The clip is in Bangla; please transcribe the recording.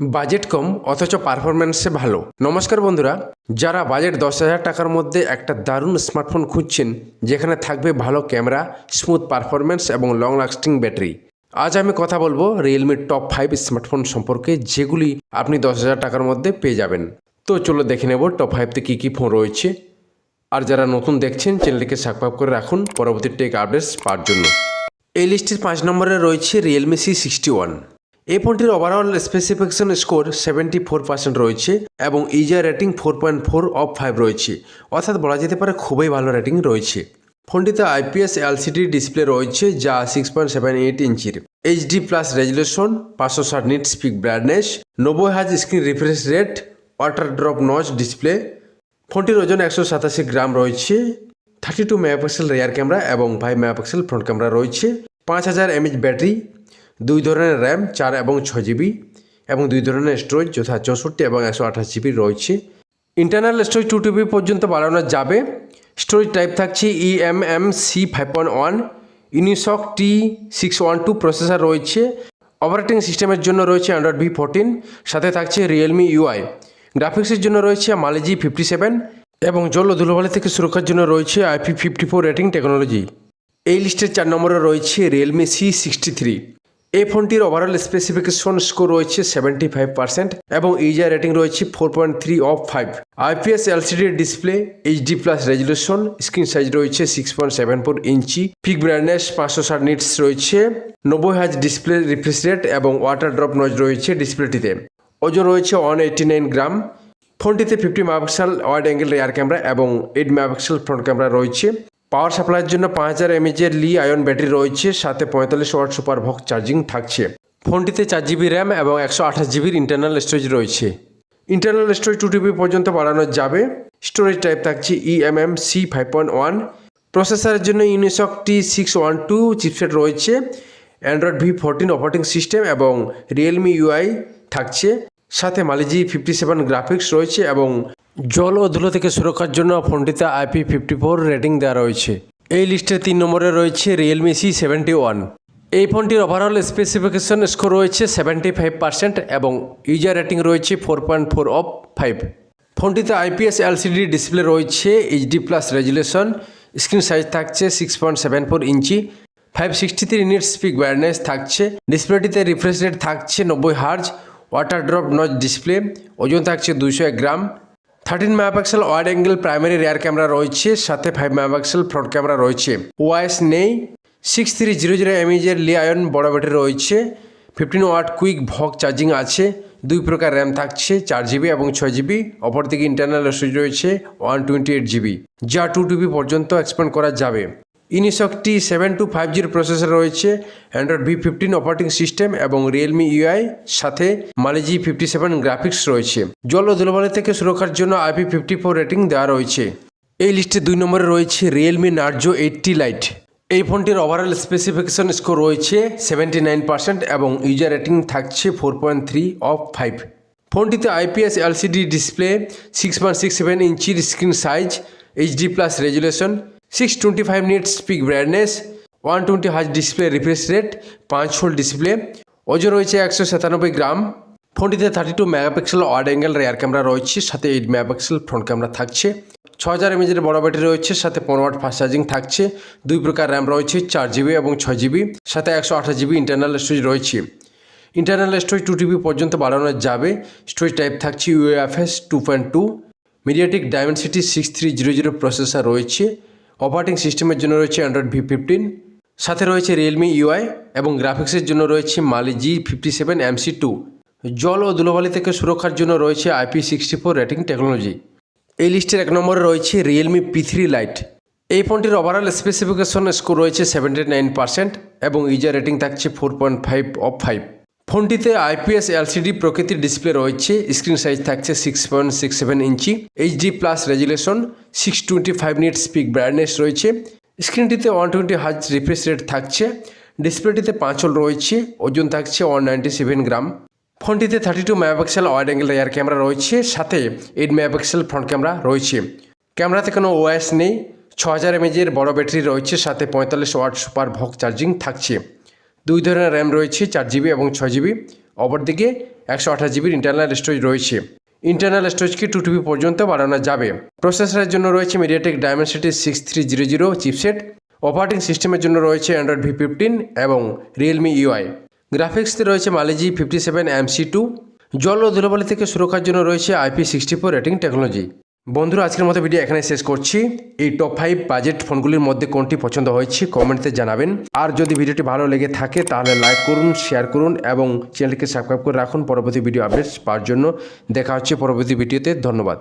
বাজেট কম, অথচ পারফরমেন্সে ভালো। নমস্কার বন্ধুরা, যারা বাজেট দশ হাজার টাকার মধ্যে একটা দারুণ স্মার্টফোন খুঁজছেন, যেখানে থাকবে ভালো ক্যামেরা স্মুথ পারফরমেন্স এবং লং লাস্টিং ব্যাটারি আজ আমি কথা বলব রিয়েলমির টপ ফাইভ স্মার্টফোন সম্পর্কে, যেগুলি আপনি দশ হাজার টাকার মধ্যে পেয়ে যাবেন। তো চলো দেখে নেব টপ ফাইভতে কী কী ফোন রয়েছে। আর যারা নতুন দেখছেন, চ্যানেলটিকে সাবস্ক্রাইব করে রাখুন, পরবর্তী টেক আপডেটস পাওয়ার জন্য। এই লিস্টের পাঁচ নম্বরে রয়েছে রিয়েলমি সি সিক্সটি ওয়ান এই ফোনটির overall specification score seventy four percent রয়েছে এবং user rating four point four of five রয়েছে, অর্থাৎ বলা যেতে পারে খুবই ভালো রেটিং রয়েছে। ফোনটিতে আইপিএস এলসিডি ডিসপ্লে রয়েছে যা সিক্স পয়েন্ট সেভেন এইট ইঞ্চির। এইচডি প্লাস রেজুলেশন পাঁচশো ষাট নিট স্পিক ব্রাইটনেস নব্বই হাজ screen refresh rate water drop notch display ফোনটির ওজন একশো সাতাশি গ্রাম রয়েছে thirty two megapixel rear camera এবং ফাইভ মেগাপিক্সেল ফ্রন্ট ক্যামেরা রয়েছে। পাঁচ হাজার এমএইচ ব্যাটারি দুই ধরনের র্যাম চার এবং ছয় জিবি এবং দুই ধরনের স্টোরেজ যথা চৌষট্টি এবং একশো আঠাশ জিবি রয়েছে। ইন্টারনাল স্টোরেজ টু টিবি পর্যন্ত বাড়ানো যাবে। স্টোরেজ টাইপ থাকছে eMMC five point one Unisoc T six one two processor রয়েছে। অপারেটিং সিস্টেমের জন্য রয়েছে অ্যান্ড্রয়েড ভি ফোরটিন সাথে থাকছে রিয়েলমি ইউআই গ্রাফিক্সের জন্য রয়েছে মালিজি ফিফটি সেভেন এবং জল ও ধুলোবালি থেকে সুরক্ষার জন্য রয়েছে IP fifty four rating technology এই লিস্টের চার নম্বরে রয়েছে রিয়েলমি সি সিক্সটি থ্রি এই ফোনটির ওভারঅল স্পেসিফিকেশন স্কোর রয়েছে সেভেন্টি ফাইভ পার্সেন্ট এবং ইজার রেটিং রয়েছে four point three of five IPS LCD display HD plus resolution screen size রয়েছে six point seven four inch peak brightness পাঁচশো ষাট নিটস রয়েছে, নব্বই হাজ ডিসপ্লে রিফ্রেশ রেট এবং ওয়াটার ড্রপ নজ রয়েছে ডিসপ্লেটিতে ওজন রয়েছে ওয়ান এইটি নাইন গ্রাম ফোনটিতে fifty megapixel wide angle rear camera এবং এইট মেগাপিক্সেল ফ্রন্ট ক্যামেরা রয়েছে। পাওয়ার সাপ্লাইয়ের জন্য পাঁচ হাজার এমএজের লি আয়ন ব্যাটারি রয়েছে, সাথে পঁয়তাল্লিশ ওয়াট সুপার ভক চার্জিং থাকছে। ফোনটিতে চার জিবি র্যাম এবং একশো আঠাশ জিবির ইন্টারনাল স্টোরেজ রয়েছে। ইন্টারনাল স্টোরেজ টু টিবি পর্যন্ত বাড়ানো যাবে। স্টোরেজ টাইপ থাকছে EMM C five point one প্রসেসরের জন্য Unisoc T six one two chipset রয়েছে। Android V fourteen operating system এবং রিয়েলমি ইউআই থাকছে। সাথে মালিজি ফিফটি সেভেন গ্রাফিক্স রয়েছে এবং জল ও ধুলো থেকে সুরক্ষার জন্য ফোনটিতে আইপি ফিফটি ফোর রেটিং দেওয়া রয়েছে। এই লিস্টের তিন নম্বরে রয়েছে রিয়েলমি সি সেভেন্টি ওয়ান এই ফোনটির ওভারঅল স্পেসিফিকেশন স্কোর রয়েছে সেভেন্টি ফাইভ পার্সেন্ট এবং ইউজার রেটিং রয়েছে four point four of five ফোনটিতে আইপিএস এলসিডি ডিসপ্লে রয়েছে HD plus resolution screen size থাকছে six point seven four inch five sixty three nits peak brightness থাকছে ডিসপ্লেটিতে রিফ্রেশ রেট থাকছে নব্বই hertz water drop notch display ওজন থাকছে দুইশো এক gram thirteen megapixel wide angle primary rear camera রয়েছে, সাথে ফাইভ মেগাপিক্সেল ফ্রন্ট ক্যামেরা রয়েছে। ওয়াইস নেই সিক্স থ্রি জিরো জিরো এমএজের লি আয়ন বড় ব্যাটারি রয়েছে ফিফটিন ওয়াট কুইক ভক চার্জিং আছে, দুই প্রকার র্যাম থাকছে, চার জিবি এবং ছয় জিবি অপরদিকে ইন্টারনাল স্টোরেজ রয়েছে ওয়ান টোয়েন্টি এইট জিবি যা টু টিবি পর্যন্ত এক্সপ্যান্ড করা যাবে। Unisoc T seven two five জির প্রসেসর রয়েছে Android V fifteen operating system এবং রিয়েলমি ইউআই সাথে মালিজি ফিফটি সেভেন গ্রাফিক্স রয়েছে। জল ও ধুলোবালি থেকে সুরক্ষার জন্য আইপি ফিফটি ফোর রেটিং দেওয়া রয়েছে। এই লিস্টে দুই নম্বরে রয়েছে রিয়েলমি নার্জো এইটটি লাইট এই ফোনটির ওভারঅল স্পেসিফিকেশন স্কোর রয়েছে সেভেন্টি নাইন পার্সেন্ট এবং ইউজার রেটিং থাকছে four point three of five ফোনটিতে IPS LCD display six point six seven ইঞ্চির screen size HD plus resolution six twenty five nits peak brightness one twenty হাজ ডিসপ্লে রিফ্রেশ রেট পাঁচ হোল ডিসপ্লে ওজন রয়েছে একশো সাতানব্বই গ্রাম। ফোনটিতে thirty two megapixel wide angle rear camera রয়েছে, সাথে এইট মেগাপিক্সেল ফ্রন্ট ক্যামেরা থাকছে। ছ হাজার এমএজের বড় ব্যাটারি রয়েছে, সাথে পনেরো ওয়াট ফাস্ট চার্জিং থাকছে। দুই প্রকার র্যাম রয়েছে, চার জিবি এবং ছয় জিবি সাথে একশো আঠাশ জিবি ইন্টারনাল স্টোরেজ রয়েছে। ইন্টারনাল স্টোরেজ টু টিবি পর্যন্ত বাড়ানো যাবে। স্টোরেজ টাইপ থাকছে UFS two point two MediaTek Dimensity six three zero zero processor রয়েছে। অপারেটিং সিস্টেমের জন্য রয়েছে অ্যান্ড্রয়েড ভি ফিফটিন সাথে রয়েছে রিয়েলমি ইউআই এবং গ্রাফিক্সের জন্য রয়েছে Mali G fifty seven MC two জল ও ধুলোবালি থেকে সুরক্ষার জন্য রয়েছে IP sixty four rating technology এই লিস্টের এক নম্বরে রয়েছে রিয়েলমি পি থ্রি লাইট এই ফোনটির ওভারঅল স্পেসিফিকেশন স্কোর রয়েছে সেভেন্টি নাইন পার্সেন্ট এবং ইজার রেটিং থাকছে four point five of five ফোনটিতে আইপিএস এলসিডি প্রকৃতির ডিসপ্লে রয়েছে। স্ক্রিন সাইজ থাকছে six point six seven inch HD plus resolution six twenty five nits peak brightness রয়েছে। স্ক্রিনটিতে ওয়ান টোয়েন্টি হাজ রিফ্রেশ রেট থাকছে। ডিসপ্লেটিতে পাঁচ হল রয়েছে, ওজন থাকছে ওয়ান নাইনটি সেভেন গ্রাম। ফোনটিতে thirty two megapixel wide angle rear camera রয়েছে, সাথে এইট মেগাপিক্সেল ফ্রন্ট ক্যামেরা রয়েছে। ক্যামেরাতে কোনো ওএস নেই ছ হাজার এমএজের বড় ব্যাটারি রয়েছে, সাথে পঁয়তাল্লিশ ওয়াট সুপার ভক চার্জিং থাকছে। দুই ধরনের র্যাম রয়েছে, চার জিবি এবং ছয় জিবি অপরদিকে একশো আঠাশ জিবির ইন্টারনাল স্টোরেজ রয়েছে। ইন্টারনাল স্টোরেজকে টু টিবি পর্যন্ত বাড়ানো যাবে। প্রসেসরের জন্য রয়েছে MediaTek Dimensity six three zero zero chipset operating সিস্টেমের জন্য রয়েছে অ্যান্ড্রয়েড ভি ফিফটিন এবং রিয়েলমি ইউআই গ্রাফিক্সতে রয়েছে Mali G fifty seven MC two জল ও ধুলোবালি থেকে সুরক্ষার জন্য রয়েছে IP sixty four rating technology বন্ধুরা, আজকের মতো ভিডিও এখানে শেষ করছি। এই টপ ফাইভ বাজেট ফোনগুলির মধ্যে কোনটি পছন্দ হয়েছে কমেন্টতে জানাবেন। আর যদি ভিডিওটি ভালো লেগে থাকে, তাহলে লাইক করুন শেয়ার করুন এবং চ্যানেলকে সাবস্ক্রাইব করে রাখুন। পরবর্তী ভিডিও আপডেটস পাওয়ার জন্য। দেখা হচ্ছে পরবর্তী ভিডিওতে ধন্যবাদ।